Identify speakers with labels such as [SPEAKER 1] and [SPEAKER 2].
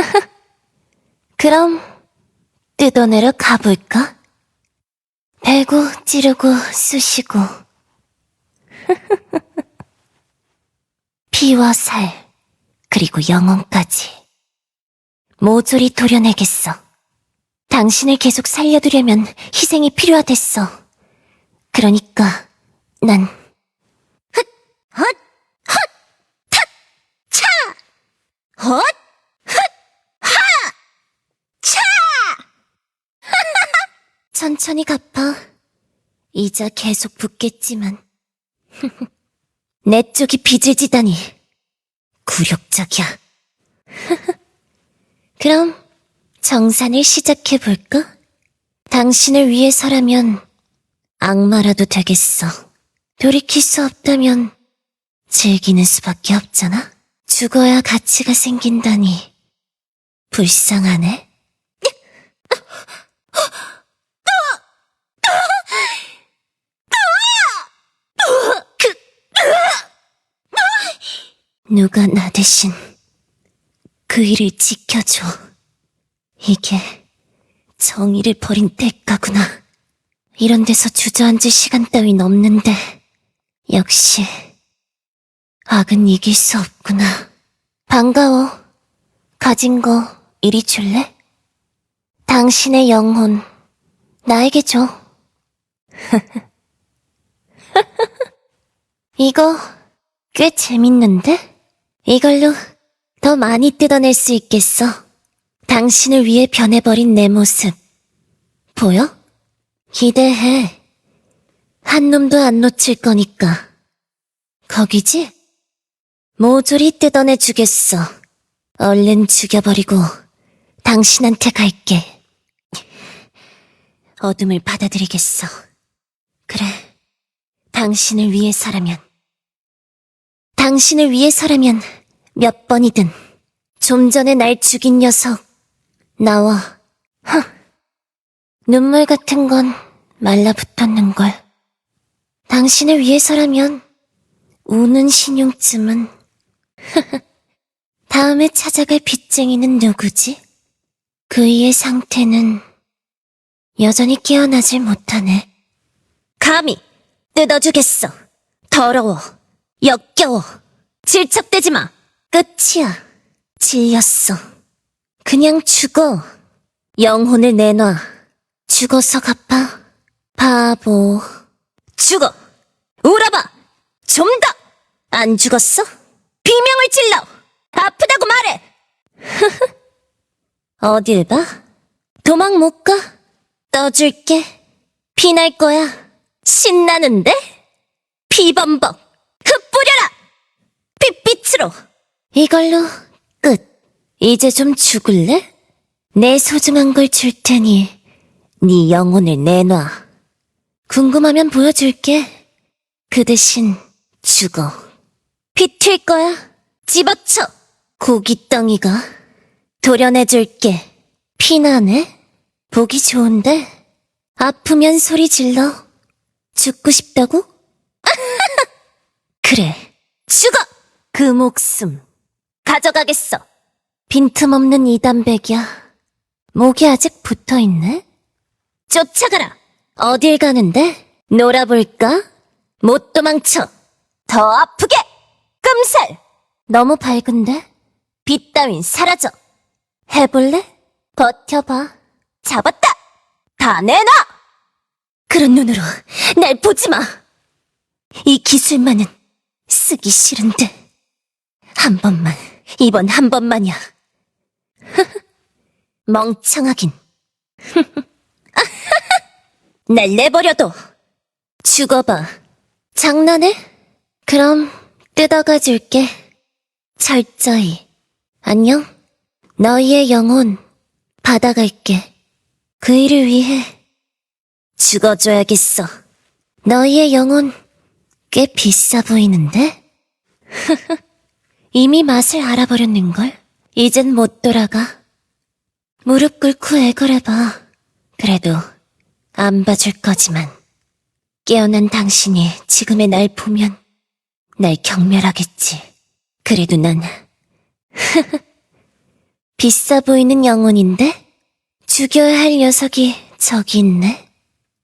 [SPEAKER 1] 그럼 뜯어내러 가볼까? 베고 찌르고 쑤시고 피와 살 그리고 영혼까지 모조리 도려내겠어. 당신을 계속 살려두려면 희생이 필요하댔어. 그러니까 난 헛! 헛! 헛! 탓! 차! 헛! 헛! 하! 차! 천천히 갚아. 이자 계속 붙겠지만. 내 쪽이 빚을 지다니. 굴욕적이야. 그럼 정산을 시작해 볼까? 당신을 위해서라면 악마라도 되겠어. 돌이킬 수 없다면 즐기는 수밖에 없잖아? 죽어야 가치가 생긴다니. 불쌍하네. 누가 나 대신 그 일을 지켜줘. 이게 정의를 버린 대가구나. 이런 데서 주저앉을 시간 따윈 없는데 역시 악은 이길 수 없구나. 반가워. 가진 거 이리 줄래? 당신의 영혼 나에게 줘. 이거 꽤 재밌는데? 이걸로 더 많이 뜯어낼 수 있겠어. 당신을 위해 변해버린 내 모습. 보여? 기대해. 한 놈도 안 놓칠 거니까. 거기지? 모조리 뜯어내 주겠어. 얼른 죽여버리고 당신한테 갈게. 어둠을 받아들이겠어. 그래. 당신을 위해서라면. 당신을 위해서라면 몇 번이든 좀 전에 날 죽인 녀석 나와. 흥. 눈물 같은 건 말라붙었는걸. 당신을 위해서라면 우는 신용쯤은 다음에 찾아갈 빚쟁이는 누구지? 그이의 상태는 여전히 깨어나질 못하네. 감히 뜯어주겠어. 더러워. 역겨워. 질척대지 마. 끝이야. 질렸어. 그냥 죽어. 영혼을 내놔. 죽어서 갚아. 바보. 죽어. 울어봐. 좀 더. 안 죽었어? 비명을 질러. 아프다고 말해. 어딜 봐? 도망 못 가. 떠줄게. 피날 거야. 신나는데? 피범벅. 핏빛으로! 이걸로 끝. 이제 좀 죽을래? 내 소중한 걸 줄 테니 네 영혼을 내놔. 궁금하면 보여줄게. 그 대신 죽어. 비튈 거야. 집어쳐. 고깃덩이가 도려내줄게. 피나네? 보기 좋은데? 아프면 소리 질러. 죽고 싶다고? 그래, 죽어! 그 목숨, 가져가겠어. 빈틈없는 이단백이야. 목이 아직 붙어있네? 쫓아가라! 어딜 가는데? 놀아볼까? 못 도망쳐! 더 아프게! 끔살! 너무 밝은데? 빛 따윈 사라져! 해볼래? 버텨봐. 잡았다! 다 내놔! 그런 눈으로 날 보지 마! 이 기술만은 쓰기 싫은데. 한 번만, 이번 한 번만이야. 멍청하긴. 날 내버려둬. 죽어봐. 장난해? 그럼 뜯어가 줄게. 철저히. 안녕? 너희의 영혼 받아갈게. 그 일을 위해 죽어줘야겠어. 너희의 영혼 꽤 비싸 보이는데? 이미 맛을 알아버렸는걸? 이젠 못 돌아가. 무릎 꿇고 애걸해봐. 그래도 안 봐줄 거지만. 깨어난 당신이 지금의 날 보면 날 경멸하겠지. 그래도 난 비싸 보이는 영혼인데? 죽여야 할 녀석이 저기 있네.